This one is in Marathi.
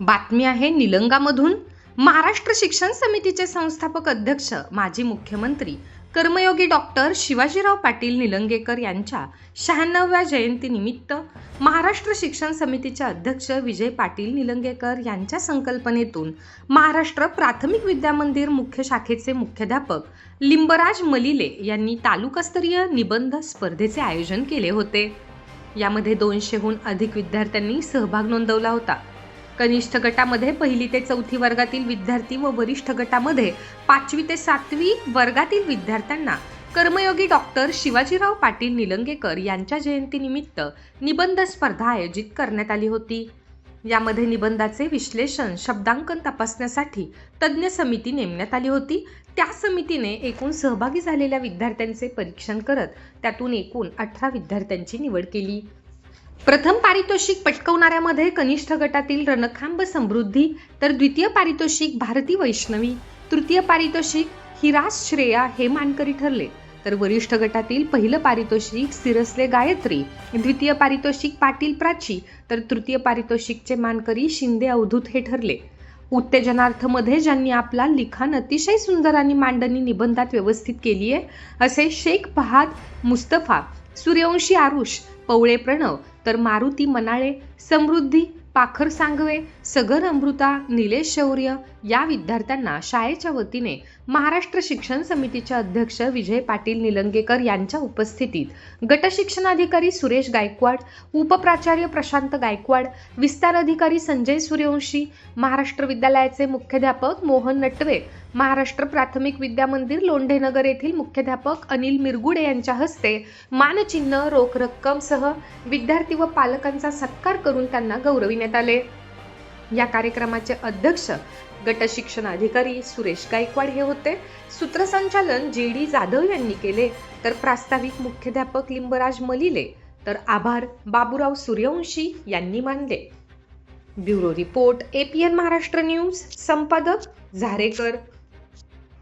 बातमी आहे निलंगामधून. महाराष्ट्र शिक्षण समितीचे संस्थापक अध्यक्ष माजी मुख्यमंत्री कर्मयोगी डॉक्टर शिवाजीराव पाटील निलंगेकर यांच्या शहाण्णव्या जयंतीनिमित्त महाराष्ट्र शिक्षण समितीचे अध्यक्ष विजय पाटील निलंगेकर यांच्या संकल्पनेतून महाराष्ट्र प्राथमिक विद्यामंदिर मुख्य शाखेचे मुख्याध्यापक लिंबराज मलिले यांनी तालुकास्तरीय निबंध स्पर्धेचे आयोजन केले होते. यामध्ये दोनशेहून अधिक विद्यार्थ्यांनी सहभाग नोंदवला होता. कनिष्ठ गटामध्ये पहिली ते चौथी वर्गातील विद्यार्थी व वरिष्ठ गटामध्ये पाचवी ते सातवी वर्गातील विद्यार्थ्यांना कर्मयोगी डॉक्टर शिवाजीराव पाटील निलंगेकर यांच्या जयंतीनिमित्त निबंध स्पर्धा आयोजित करण्यात आली होती. यामध्ये निबंधाचे विश्लेषण शब्दांकन तपासण्यासाठी तज्ज्ञ समिती नेमण्यात आली होती. त्या समितीने एकूण सहभागी झालेल्या विद्यार्थ्यांचे परीक्षण करत त्यातून एकूण अठरा विद्यार्थ्यांची निवड केली. प्रथम पारितोषिक पटकवणाऱ्यामध्ये कनिष्ठ गटातील रणखांब समृद्धी तर द्वितीय पारितोषिक भारती वैष्णवी तृतीय पारितोषिक हिरास श्रेया हे मानकरी ठरले. तर वरिष्ठ गटातील पहिलं पारितोषिक सिरसले गायत्री द्वितीय पारितोषिक पाटील प्राची तर तृतीय पारितोषिकचे मानकरी शिंदे अवधूत हे ठरले. उत्तेजनार्थमध्ये ज्यांनी आपला लिखाण अतिशय सुंदर आणि मांडणी निबंधात व्यवस्थित केली आहे असे शेख फहाद मुस्तफा सूर्यवंशी आरुष पवळे प्रणव तर मारुती मनाळे समृद्धी पाखर सांगवे सगर अमृता निलेश शौर्य या विद्यार्थ्यांना शाळेच्या वतीने महाराष्ट्र शिक्षण समितीचे अध्यक्ष विजय पाटील निलंगेकर यांच्या उपस्थितीत गटशिक्षणाधिकारी सुरेश गायकवाड उपप्राचार्य प्रशांत गायकवाड विस्तार अधिकारी संजय सूर्यवंशी महाराष्ट्र विद्यालयाचे मुख्याध्यापक मोहन नटवे महाराष्ट्र प्राथमिक विद्यामंदिर लोंढेनगर येथील मुख्याध्यापक अनिल मिरगुडे यांच्या हस्ते मानचिन्ह रोख रक्कमसह विद्यार्थी व पालकांचा सत्कार करून त्यांना गौरविण्यात आले. या कार्यक्रमाचे अध्यक्ष गट शिक्षण अधिकारी सुरेश गायकवाड हे होते. सूत्रसंचालन जे डी जाधव यांनी केले. तर प्रास्ताविक मुख्याध्यापक लिंबराज मलिले. तर आभार बाबूराव सूर्यवंशी यांनी मानले. Bureau report APN Maharashtra news संपादक झारेकर.